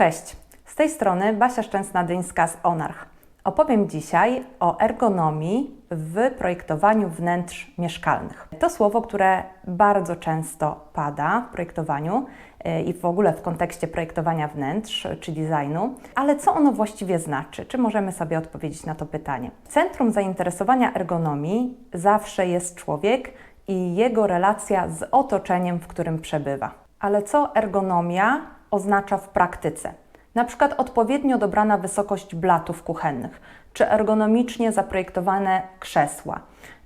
Cześć, z tej strony Basia Szczęsna-Dyńska z Onarch. Opowiem dzisiaj o ergonomii w projektowaniu wnętrz mieszkalnych. To słowo, które bardzo często pada w projektowaniu yy, i w ogóle w kontekście projektowania wnętrz czy designu, ale co ono właściwie znaczy? Czy możemy sobie odpowiedzieć na to pytanie? Centrum zainteresowania ergonomii zawsze jest człowiek i jego relacja z otoczeniem, w którym przebywa. Ale co ergonomia oznacza w praktyce? Na przykład odpowiednio dobrana wysokość blatów kuchennych, czy ergonomicznie zaprojektowane krzesła,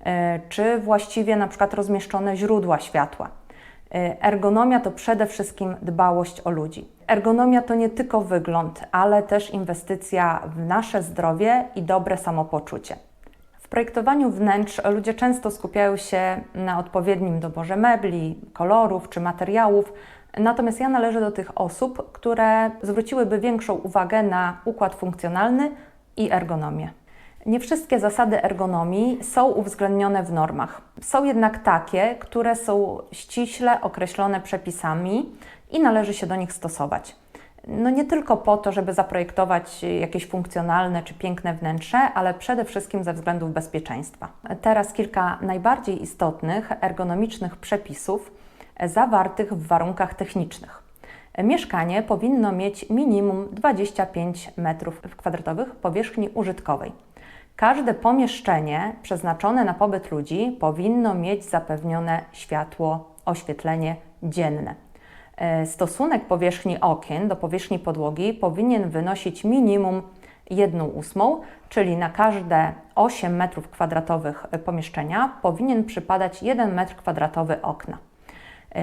yy, czy właściwie na przykład rozmieszczone źródła światła. Yy, Ergonomia to przede wszystkim dbałość o ludzi. Ergonomia to nie tylko wygląd, ale też inwestycja w nasze zdrowie i dobre samopoczucie. Projektowaniu wnętrz ludzie często skupiają się na odpowiednim doborze mebli, kolorów czy materiałów, natomiast ja należę do tych osób, które zwróciłyby większą uwagę na układ funkcjonalny i ergonomię. Nie wszystkie zasady ergonomii są uwzględnione w normach. Są jednak takie, które są ściśle określone przepisami i należy się do nich stosować. No nie tylko po to, żeby zaprojektować jakieś funkcjonalne czy piękne wnętrze, ale przede wszystkim ze względów bezpieczeństwa. Teraz kilka najbardziej istotnych ergonomicznych przepisów zawartych w warunkach technicznych. Mieszkanie powinno mieć minimum 25 m2 powierzchni użytkowej. Każde pomieszczenie przeznaczone na pobyt ludzi powinno mieć zapewnione światło, oświetlenie dzienne. Stosunek powierzchni okien do powierzchni podłogi powinien wynosić minimum 1 ósmą, czyli na każde 8 m2 pomieszczenia powinien przypadać 1 m2 okna.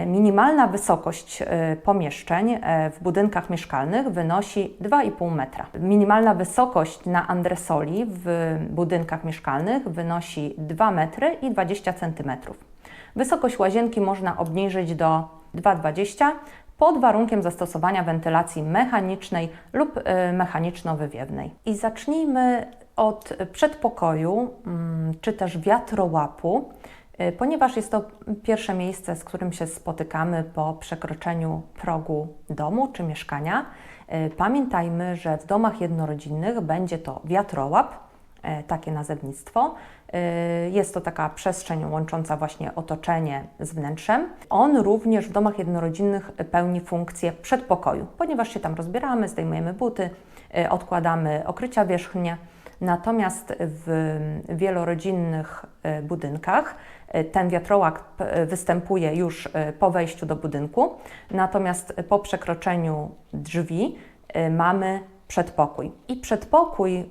Minimalna wysokość pomieszczeń w budynkach mieszkalnych wynosi 2,5 metra. Minimalna wysokość na andresoli w budynkach mieszkalnych wynosi 2 metry i 20 centymetrów. Wysokość łazienki można obniżyć do 2,20 pod warunkiem zastosowania wentylacji mechanicznej lub mechaniczno-wywiewnej. I zacznijmy od przedpokoju czy też wiatrołapu, ponieważ jest to pierwsze miejsce, z którym się spotykamy po przekroczeniu progu domu czy mieszkania. Pamiętajmy, że w domach jednorodzinnych będzie to wiatrołap, takie nazewnictwo. Jest to taka przestrzeń łącząca właśnie otoczenie z wnętrzem. On również w domach jednorodzinnych pełni funkcję przedpokoju, ponieważ się tam rozbieramy, zdejmujemy buty, odkładamy okrycia wierzchnie. Natomiast w wielorodzinnych budynkach ten wiatrołap występuje już po wejściu do budynku, natomiast po przekroczeniu drzwi mamy przedpokój. I przedpokój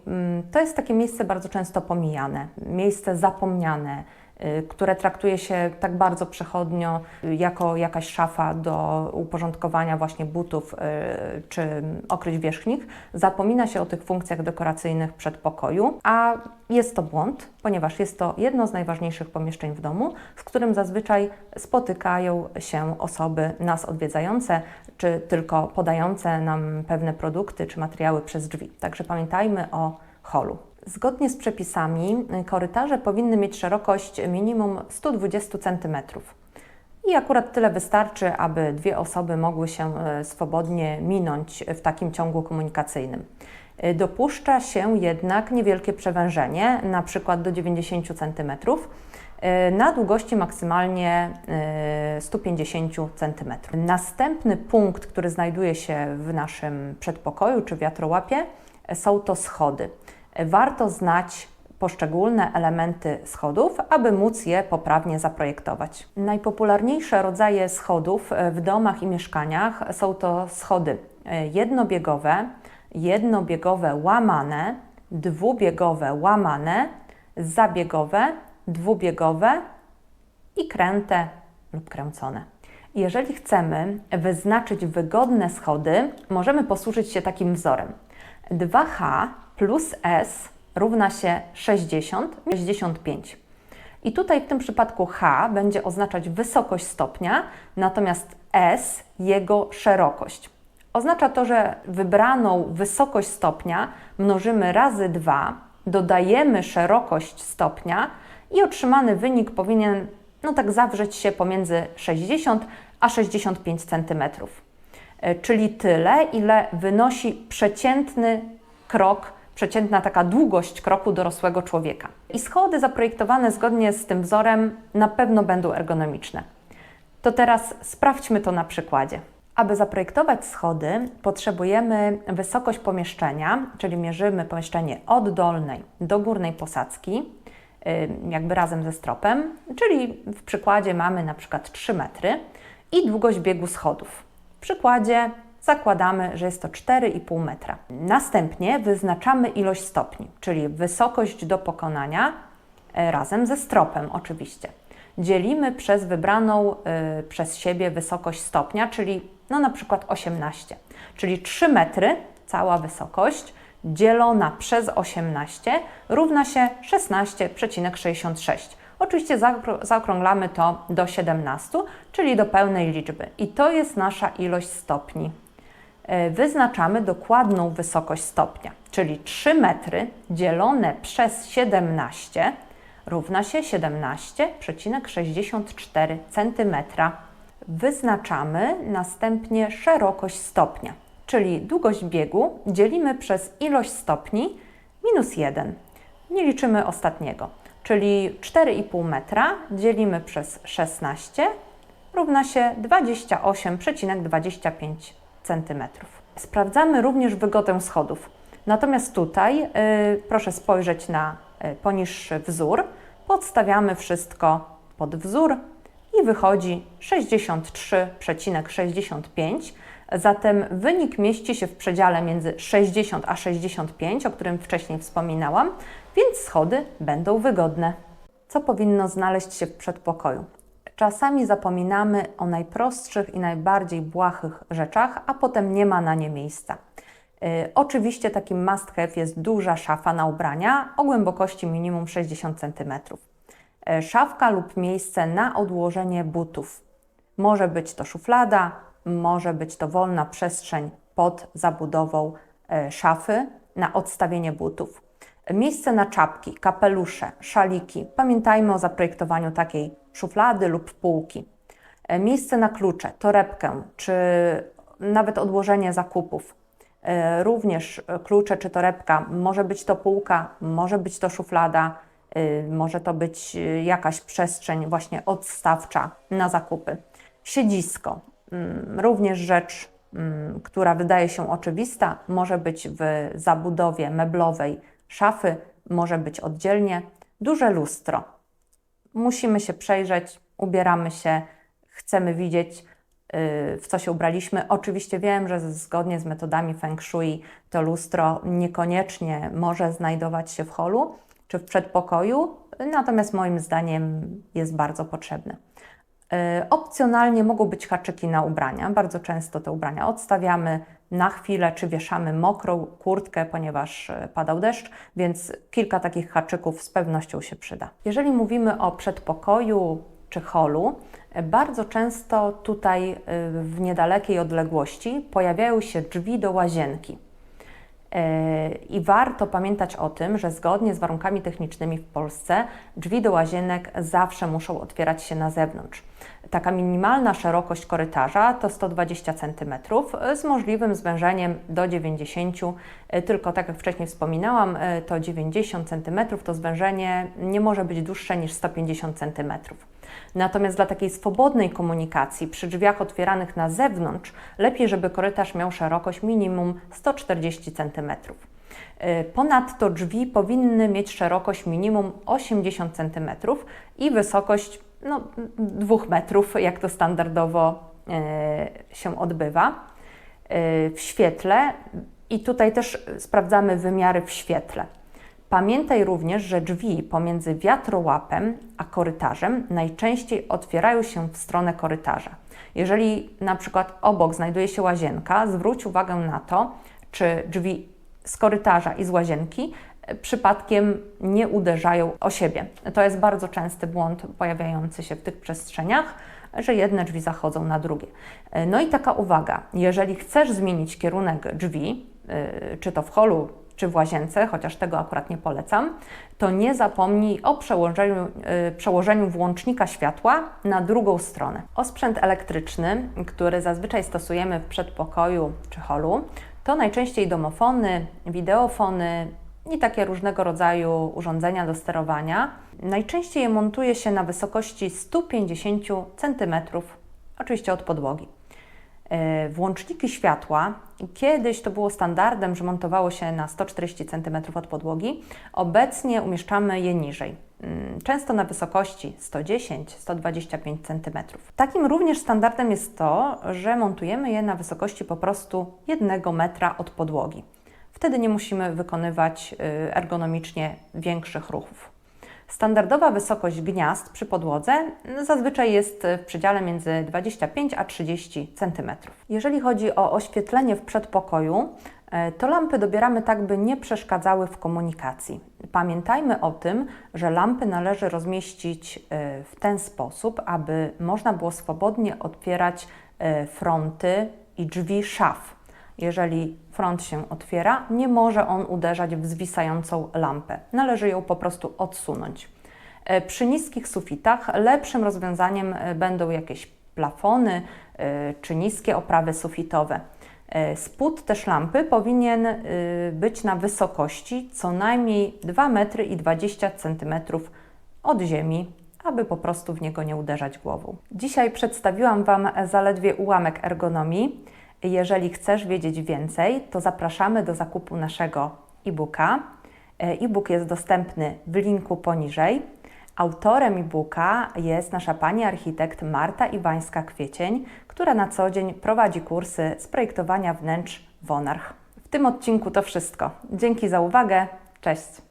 to jest takie miejsce bardzo często pomijane, miejsce zapomniane, które traktuje się tak bardzo przechodnio jako jakaś szafa do uporządkowania właśnie butów czy okryć wierzchnich. Zapomina się o tych funkcjach dekoracyjnych przedpokoju, a jest to błąd, ponieważ jest to jedno z najważniejszych pomieszczeń w domu, z którym zazwyczaj spotykają się osoby nas odwiedzające, czy tylko podające nam pewne produkty czy materiały przez drzwi. Także pamiętajmy o holu. Zgodnie z przepisami korytarze powinny mieć szerokość minimum 120 cm. I akurat tyle wystarczy, aby dwie osoby mogły się swobodnie minąć w takim ciągu komunikacyjnym. Dopuszcza się jednak niewielkie przewężenie, na przykład do 90 cm, na długości maksymalnie 150 cm. Następny punkt, który znajduje się w naszym przedpokoju czy wiatrołapie, są to schody warto znać poszczególne elementy schodów, aby móc je poprawnie zaprojektować. Najpopularniejsze rodzaje schodów w domach i mieszkaniach są to schody jednobiegowe, jednobiegowe łamane, dwubiegowe łamane, zabiegowe, dwubiegowe i kręte lub kręcone. Jeżeli chcemy wyznaczyć wygodne schody, możemy posłużyć się takim wzorem. 2H plus S równa się 60, 65. I tutaj w tym przypadku H będzie oznaczać wysokość stopnia, natomiast S jego szerokość. Oznacza to, że wybraną wysokość stopnia mnożymy razy 2, dodajemy szerokość stopnia i otrzymany wynik powinien no tak zawrzeć się pomiędzy 60 a 65 cm. e, czyli tyle, ile wynosi przeciętny krok, przeciętna taka długość kroku dorosłego człowieka. I schody zaprojektowane zgodnie z tym wzorem na pewno będą ergonomiczne. To teraz sprawdźmy to na przykładzie. Aby zaprojektować schody, potrzebujemy wysokość pomieszczenia, czyli mierzymy pomieszczenie od dolnej do górnej posadzki, jakby razem ze stropem, czyli w przykładzie mamy na przykład 3 metry i długość biegu schodów. W przykładzie zakładamy, że jest to 4,5 metra. Następnie wyznaczamy ilość stopni, czyli wysokość do pokonania y, razem ze stropem oczywiście. Dzielimy przez wybraną y, przez siebie wysokość stopnia, czyli no na przykład 18, czyli 3 metry, cała wysokość, dzielona przez 18 równa się 16,66. Oczywiście zaokrąglamy to do 17, czyli do pełnej liczby. I to jest nasza ilość stopni. E, wyznaczamy dokładną wysokość stopnia, czyli 3 metry dzielone przez 17 równa się 17,64 cm. Wyznaczamy następnie szerokość stopnia, czyli długość biegu dzielimy przez ilość stopni minus 1. Nie liczymy ostatniego, czyli 4,5 metra dzielimy przez 16 równa się 28,25 cm. Sprawdzamy również wygodę schodów. Natomiast tutaj yy, proszę spojrzeć na yy, poniższy wzór. Podstawiamy wszystko pod wzór i wychodzi 63,65. Zatem wynik mieści się w przedziale między 60 a 65, o którym wcześniej wspominałam, więc schody będą wygodne. Co powinno znaleźć się w przedpokoju? Czasami zapominamy o najprostszych i najbardziej błahych rzeczach, a potem nie ma na nie miejsca. Yy, oczywiście takim must have jest duża szafa na ubrania o głębokości minimum 60 cm. E, szafka lub miejsce na odłożenie butów. Może być to szuflada, może być to wolna przestrzeń pod zabudową e, szafy na odstawienie butów. Miejsce na czapki, kapelusze, szaliki. Pamiętajmy o zaprojektowaniu takiej szuflady lub półki. E, miejsce na klucze, torebkę czy nawet odłożenie zakupów. Również klucze czy torebka, może być to półka, może być to szuflada Y, może to być y, jakaś przestrzeń właśnie odstawcza na zakupy. Siedzisko, mm, również rzecz, mm, która wydaje się oczywista, może być w zabudowie meblowej szafy, może być oddzielnie. Duże lustro. Musimy się przejrzeć, ubieramy się, chcemy widzieć, y, w co się ubraliśmy. Oczywiście wiem, że zgodnie z metodami Feng Shui to lustro niekoniecznie może znajdować się w holu, czy w przedpokoju, natomiast moim zdaniem jest bardzo potrzebny. E, opcjonalnie mogą być haczyki na ubrania. Bardzo często te ubrania odstawiamy na chwilę, czy wieszamy mokrą kurtkę, ponieważ e, padał deszcz, więc kilka takich haczyków z pewnością się przyda. Jeżeli mówimy o przedpokoju czy holu, e, bardzo często tutaj w niedalekiej odległości pojawiają się drzwi do łazienki. I warto pamiętać o tym, że zgodnie z warunkami technicznymi w Polsce drzwi do łazienek zawsze muszą otwierać się na zewnątrz. Taka minimalna szerokość korytarza to 120 cm z możliwym zwężeniem do 90 tylko tak jak wcześniej wspominałam, to 90 cm to zwężenie nie może być dłuższe niż 150 cm. Natomiast dla takiej swobodnej komunikacji przy drzwiach otwieranych na zewnątrz, lepiej, żeby korytarz miał szerokość minimum 140 cm. Y, ponadto drzwi powinny mieć szerokość minimum 80 cm i wysokość no, 2 metrów, jak to standardowo y, się odbywa. Y, w świetle i tutaj też sprawdzamy wymiary w świetle. Pamiętaj również, że drzwi pomiędzy wiatrołapem a korytarzem najczęściej otwierają się w stronę korytarza. Jeżeli na przykład obok znajduje się łazienka, zwróć uwagę na to, czy drzwi z korytarza i z łazienki e, przypadkiem nie uderzają o siebie. To jest bardzo częsty błąd pojawiający się w tych przestrzeniach, że jedne drzwi zachodzą na drugie. E, no i taka uwaga, jeżeli chcesz zmienić kierunek drzwi, e, czy to w holu, czy w łazience, chociaż tego akurat nie polecam, to nie zapomnij o przełożeniu, y, przełożeniu włącznika światła na drugą stronę. Osprzęt elektryczny, który zazwyczaj stosujemy w przedpokoju czy holu, to najczęściej domofony, wideofony i takie różnego rodzaju urządzenia do sterowania. Najczęściej je montuje się na wysokości 150 cm, oczywiście od podłogi. E, Włączniki światła, kiedyś to było standardem, że montowało się na 140 cm od podłogi, obecnie umieszczamy je niżej, mm, często na wysokości 110-125 cm. Takim również standardem jest to, że montujemy je na wysokości po prostu 1 metra od podłogi. Wtedy nie musimy wykonywać y, ergonomicznie większych ruchów. Standardowa wysokość gniazd przy podłodze zazwyczaj jest w przedziale między 25 a 30 cm. Jeżeli chodzi o oświetlenie w przedpokoju, e, to lampy dobieramy tak, by nie przeszkadzały w komunikacji. Pamiętajmy o tym, że lampy należy rozmieścić e, w ten sposób, aby można było swobodnie otwierać e, fronty i drzwi szaf. Jeżeli front się otwiera, nie może on uderzać w zwisającą lampę. Należy ją po prostu odsunąć. E, Przy niskich sufitach lepszym rozwiązaniem e, będą jakieś plafony e, czy niskie oprawy sufitowe. Spód też lampy powinien być na wysokości co najmniej 2 metry i 20 cm od ziemi, aby po prostu w niego nie uderzać głową. Dzisiaj przedstawiłam Wam zaledwie ułamek ergonomii. Jeżeli chcesz wiedzieć więcej, to zapraszamy do zakupu naszego e-booka. E, E-book jest dostępny w linku poniżej. Autorem e-booka jest nasza pani architekt Marta Iwańska-Kwiecień, która na co dzień prowadzi kursy z projektowania wnętrz w Onarch. W tym odcinku to wszystko. Dzięki za uwagę. Cześć!